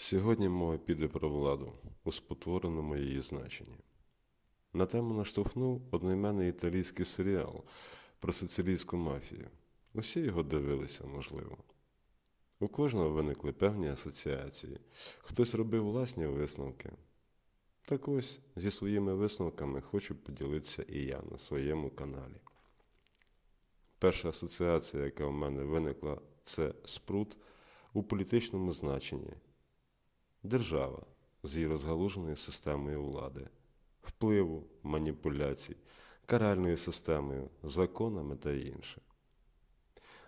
Сьогодні мова піде про владу у спотвореному її значенні. На тему наштовхнув одноіменний італійський серіал про сицилійську мафію. Усі його дивилися, можливо. У кожного виникли певні асоціації, хтось робив власні висновки. Так ось зі своїми висновками хочу поділитися і я на своєму каналі. Перша асоціація, яка в мене виникла, це спрут у політичному значенні. Держава з її розгалуженою системою влади, впливу, маніпуляцій, каральною системою, законами та інше.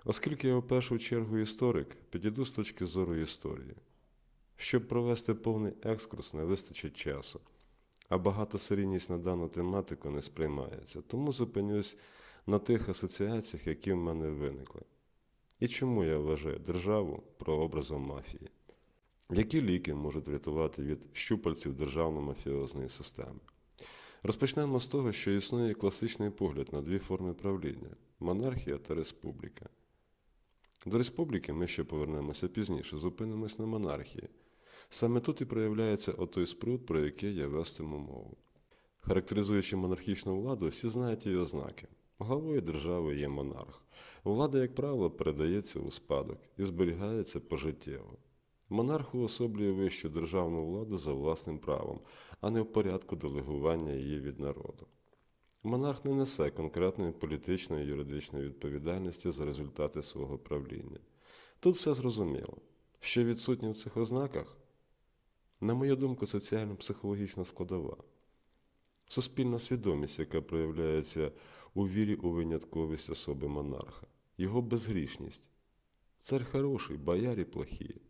Оскільки я в першу чергу історик, підійду з точки зору історії. Щоб провести повний екскурс, не вистачить часу, а багатосерійність на дану тематику не сприймається, тому зупинюсь на тих асоціаціях, які в мене виникли. І чому я вважаю державу прообразом мафії? Які ліки можуть врятувати від щупальців державно-мафіозної системи? Розпочнемо з того, що існує класичний погляд на дві форми правління монархія та республіка. До республіки ми ще повернемося пізніше, зупинимось на монархії. Саме тут і проявляється отой спрут, про який я вестиму мову. Характеризуючи монархічну владу, всі знають її ознаки. Главою держави є монарх. Влада, як правило, передається у спадок і зберігається пожиттєво. Монарх уособлює вищу державну владу за власним правом, а не в порядку делегування її від народу. Монарх не несе конкретної політичної і юридичної відповідальності за результати свого правління. Тут все зрозуміло, що відсутні в цих ознаках, на мою думку, соціально-психологічна складова, суспільна свідомість, яка проявляється у вірі у винятковість особи монарха, його безгрішність. Цар хороший, боярі плохі.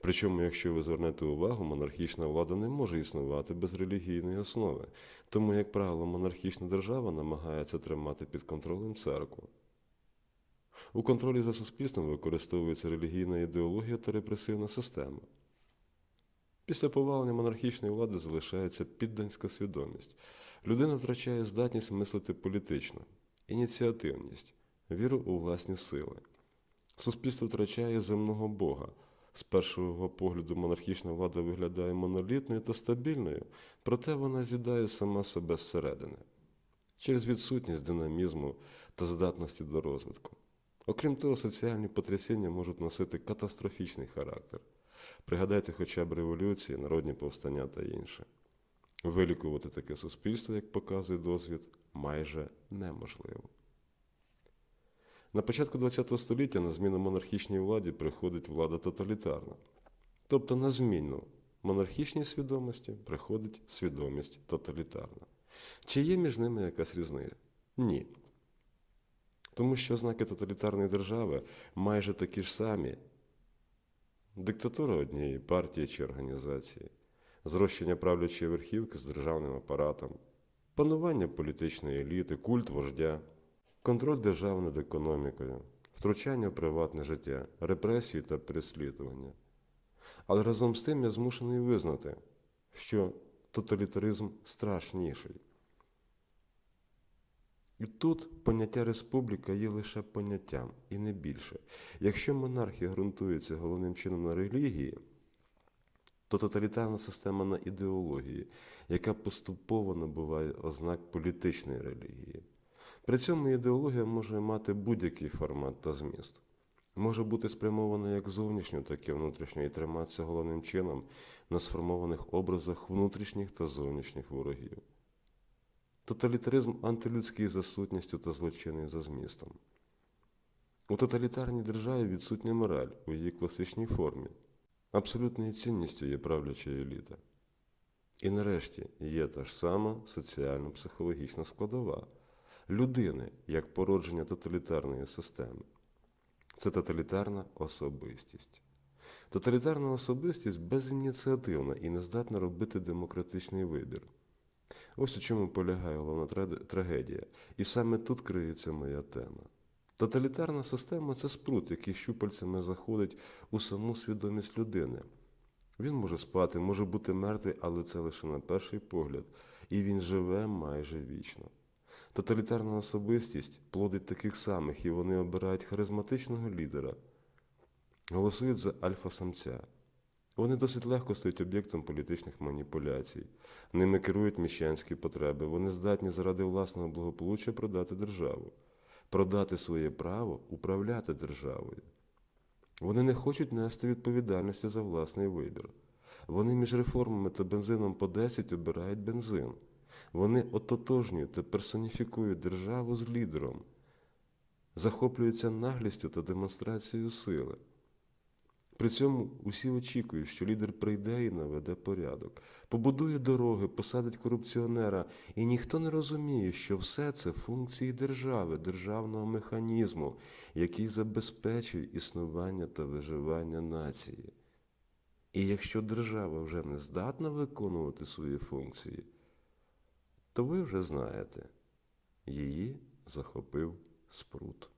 Причому, якщо ви звернете увагу, монархічна влада не може існувати без релігійної основи, тому, як правило, монархічна держава намагається тримати під контролем церкву. У контролі за суспільством використовується релігійна ідеологія та репресивна система. Після повалення монархічної влади залишається підданська свідомість. Людина втрачає здатність мислити політично, ініціативність, віру у власні сили. Суспільство втрачає земного Бога. З першого погляду монархічна влада виглядає монолітною та стабільною, проте вона з'їдає сама себе зсередини через відсутність динамізму та здатності до розвитку. Окрім того, соціальні потрясіння можуть носити катастрофічний характер. Пригадайте хоча б революції, народні повстання та інше. Вилікувати таке суспільство, як показує досвід, майже неможливо. На початку ХХ століття на зміну монархічній владі приходить влада тоталітарна. Тобто на зміну монархічній свідомості приходить свідомість тоталітарна. Чи є між ними якась різниця? Ні. Тому що ознаки тоталітарної держави майже такі ж самі. Диктатура однієї партії чи організації, зрощення правлячої верхівки з державним апаратом, панування політичної еліти, культ вождя, контроль держави над економікою, втручання в приватне життя, репресії та переслідування. Але разом з тим я змушений визнати, що тоталітаризм страшніший. І тут поняття республіка є лише поняттям і не більше. Якщо монархія ґрунтується головним чином на релігії, то тоталітарна система на ідеології, яка поступово набуває ознак політичної релігії. При цьому ідеологія може мати будь-який формат та зміст. Може бути спрямована як зовнішньо, так і внутрішньо, і триматися головним чином на сформованих образах внутрішніх та зовнішніх ворогів. Тоталітаризм антилюдський за сутністю та злочинний за змістом. У тоталітарній державі відсутня мораль у її класичній формі. Абсолютною цінністю є правляча еліта. І нарешті є та ж сама соціально-психологічна складова людини як породження тоталітарної системи. Це тоталітарна особистість. Тоталітарна особистість безініціативна і не здатна робити демократичний вибір. Ось у чому полягає головна трагедія. І саме тут криється моя тема. Тоталітарна система це спрут, який щупальцями заходить у саму свідомість людини. Він може спати, може бути мертвий, але це лише на перший погляд, і він живе майже вічно. Тоталітарна особистість плодить таких самих, і вони обирають харизматичного лідера, голосують за альфа-самця. Вони досить легко стають об'єктом політичних маніпуляцій. Ними керують міщанські потреби. Вони здатні заради власного благополуччя продати державу, продати своє право управляти державою. Вони не хочуть нести відповідальності за власний вибір. Вони між реформами та бензином по 10 обирають бензин. Вони ототожнюють та персоніфікують державу з лідером, захоплюються наглістю та демонстрацією сили. При цьому усі очікують, що лідер прийде і наведе порядок, побудує дороги, посадить корупціонера, і ніхто не розуміє, що все це функції держави, державного механізму, який забезпечує існування та виживання нації. І якщо держава вже не здатна виконувати свої функції, то ви вже знаєте, її захопив спрут.